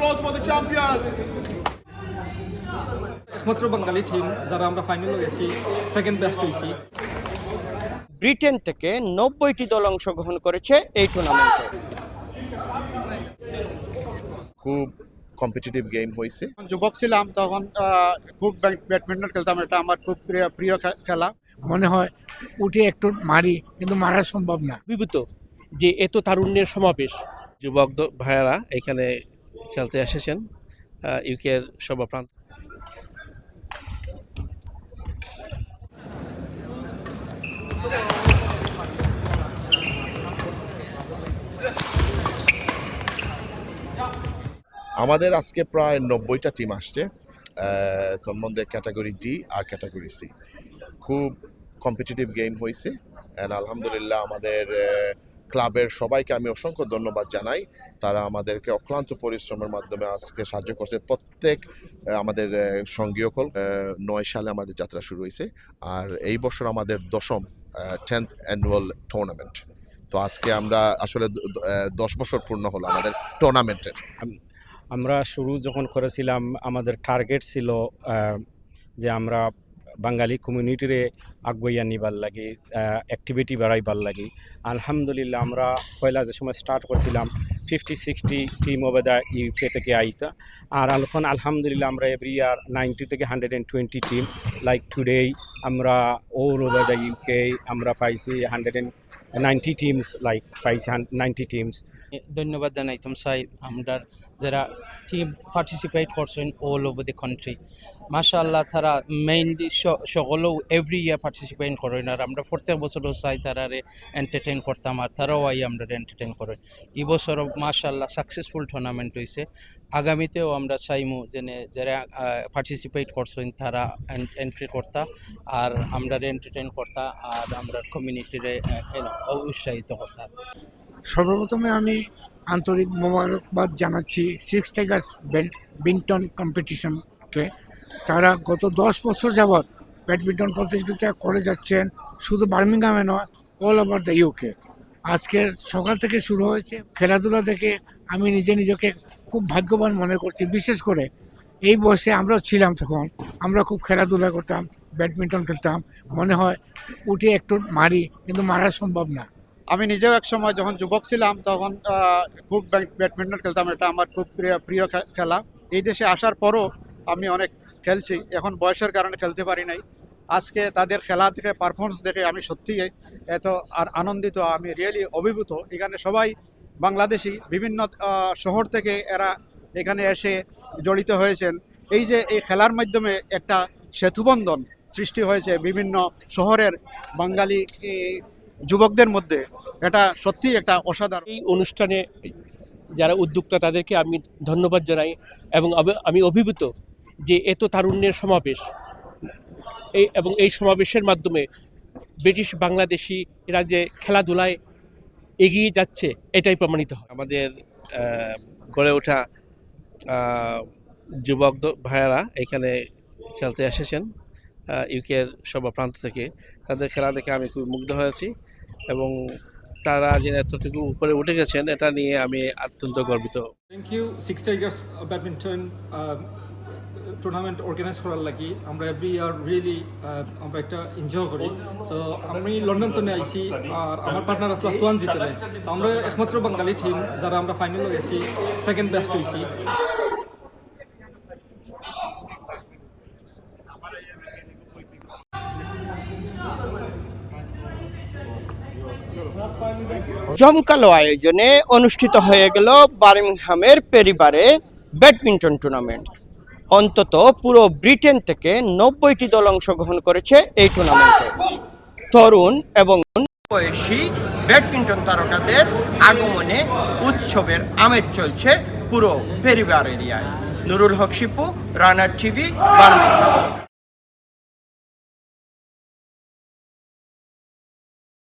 applause for the champions. একমাত্র বাঙালি team যারা আমরা ফাইনালে গেছি সেকেন্ড বেস্ট হয়েছি। ব্রিটেন থেকে নব্বইটি দল অংশগ্রহণ করেছে এই টুর্নামেন্টে খুব কম্পিটিটিভ গেম হয়েছে। যুবক ছিলাম তখন খুব ব্যাডমিন্টন খেলতাম। এটা আমার খুব প্রিয় প্রিয় খেলা। মনে হয় উঠে একটু মারি কিন্তু মারা সম্ভব না। অভিভূত যে এত তারুণ্যের সমাবেশ। যুবক দ- ভাইয়েরা এখানে খেলতে এসেছেন ইউকের সর্বপ্রান্ত। আমাদের আজকে প্রায় নব্বইটা টিম আসছে আহ, তোর মধ্যে ক্যাটাগরি ডি আর ক্যাটাগরি সি খুব কম্পিটিটিভ গেম হয়েছে অ্যান্ড আলহামদুলিল্লাহ আমাদের ক্লাবের সবাইকে আমি অসংখ্য ধন্যবাদ জানাই। তারা আমাদেরকে অক্লান্ত পরিশ্রমের মাধ্যমে আজকে সাহায্য করছে। প্রত্যেক আমাদের সঙ্গীয় কল নয় সালে আমাদের যাত্রা শুরু হয়েছে। আর এই বছর আমাদের দশম টেন্থ অ্যানুয়াল টুর্নামেন্ট। তো আজকে আমরা আসলে দশ বছর পূর্ণ হলো আমাদের টুর্নামেন্টের। আমরা শুরু যখন করেছিলাম, আমাদের টার্গেট ছিল যে আমরা বাঙালি কমিউনিটিরে আগুয়াইয়া নিবার লাগি অ্যাক্টিভিটি বাড়াইবার লাগি। আলহামদুলিল্লাহ, আমরা পয়লা যে সময় স্টার্ট করছিলাম ফিফটি সিক্সটি টিম ওবেদা ইউকে থেকে আইতা। আর এখন আলহামদুলিল্লাহ, আমরা এভরি ইয়ার নাইনটি থেকে hundred and twenty team like today আমরা ওল ওভার দ্য ইউকে আমরা পাইছি hundred and ninety teams like পাইছি নাইনটি টিমস ধন্যবাদ জানাইতাম চাই আমরা যারা টিম পার্টিসিপেট করছেন অল ওভার দ্য কান্ট্রি মাশাআল্লাহ, তারা মেইনলি সকলেও এভরি ইয়ার পার্টিসিপেট করেন, আর আমরা প্রত্যেক বছরও চাই তারারে এন্টারটেইন করতাম, আর তারাও আই আমরা এন্টারটেইন করেন। এই বছরও মাশাআল্লাহ সাকসেসফুল টুর্নামেন্ট হয়েছে আগামীতেও আমরা চাইমু যেনে যারা পার্টিসিপেট করছেন তারা এন্ট্রি করতা, আর আমরা এন্টারটেইন করতা, আর আমরা কমিউনিটিরে উৎসাহিত করতা সর্বপ্রথমে আমি আন্তরিক মোবারকবাদ জানাচ্ছি সিক্স টাইগার্স ব্যাডমিন্টন কম্পিটিশনকে তারা গত দশ বছর যাবৎ ব্যাডমিন্টন প্রতিযোগিতা করে যাচ্ছেন, শুধু বার্মিংহামে নয় অল ওভার দ্য ইউকে আজকে সকাল থেকে শুরু হয়েছে, খেলাধুলা থেকে আমি নিজে নিজেকে খুব ভাগ্যবান মনে করছি। বিশেষ করে এই বয়সে আমরাও ছিলাম তখন। আমরা খুব খেলাধুলা করতাম, ব্যাডমিন্টন খেলতাম। মনে হয় উঠে একটু মারি, কিন্তু মারা সম্ভব না। আমি নিজেও এক সময় যখন যুবক ছিলাম, তখন খুব ব্যাডমিন্টন খেলতাম। এটা আমার খুব প্রিয় প্রিয় খেলা। এই দেশে আসার পরও আমি অনেক খেলছি। এখন বয়সের কারণে খেলতে পারি নাই। আজকে তাদের খেলা থেকে পারফরমেন্স দেখে আমি সত্যি এত আর আনন্দিত, আমি রিয়েলি অভিভূত। এখানে সবাই বাংলাদেশি, বিভিন্ন শহর থেকে এরা এখানে এসে জড়িত হয়েছেন। এই যে এই খেলার মাধ্যমে একটা সেতুবন্ধন সৃষ্টি হয়েছে বিভিন্ন শহরের বাঙালি যুবকদের মধ্যে। এটা সত্যি একটা অসাধারণ। এই অনুষ্ঠানে যারা উদ্যোক্তা তাদেরকে আমি ধন্যবাদ জানাই এবং আমি অভিভূত যে এত তারুণ্যের সমাবেশ। এই এবং এই সমাবেশের মাধ্যমে ব্রিটিশ বাংলাদেশি এরা যে খেলাধুলায় এগিয়ে যাচ্ছে এটাই প্রমাণিত হয়। আমাদের গড়ে ওঠা যুবক ভাইয়ারা এখানে খেলতে এসেছেন ইউকের প্রান্ত থেকে। তাদের খেলা দেখে আমি খুব মুগ্ধ হয়েছি এবং তারা যে এতটুকু উপরে উঠে গেছেন, এটা নিয়ে আমি অত্যন্ত গর্বিত। Thank you six badminton tournament organise করার লাগি আমরা এভরি ইয়ার রিয়েলি আমরা একটা এনজয় করি। সো আমি লন্ডন তো আইছি আর আমার পার্টনার আসলে সোয়ান জিতে আমরা একমাত্র বাঙালি টিম যারা আমরা ফাইনালে গেছি সেকেন্ড বেস্ট হয়েছি জমকালো আয়োজনে অনুষ্ঠিত হয়ে গেল বার্মিংহামের পেরিবারে ব্যাডমিন্টন টুর্নামেন্ট অন্তত পুরো ব্রিটেন থেকে নব্বইটি দল অংশগ্রহণ করেছে এই টুর্নামেন্টে তরুণ এবং বয়সী ব্যাডমিন্টন তারকাদের আগমনে উৎসবের আমেজ চলছে পুরো পেরিবার এরিয়ায়। Nurul Haque Shipu, runner TV Birmingham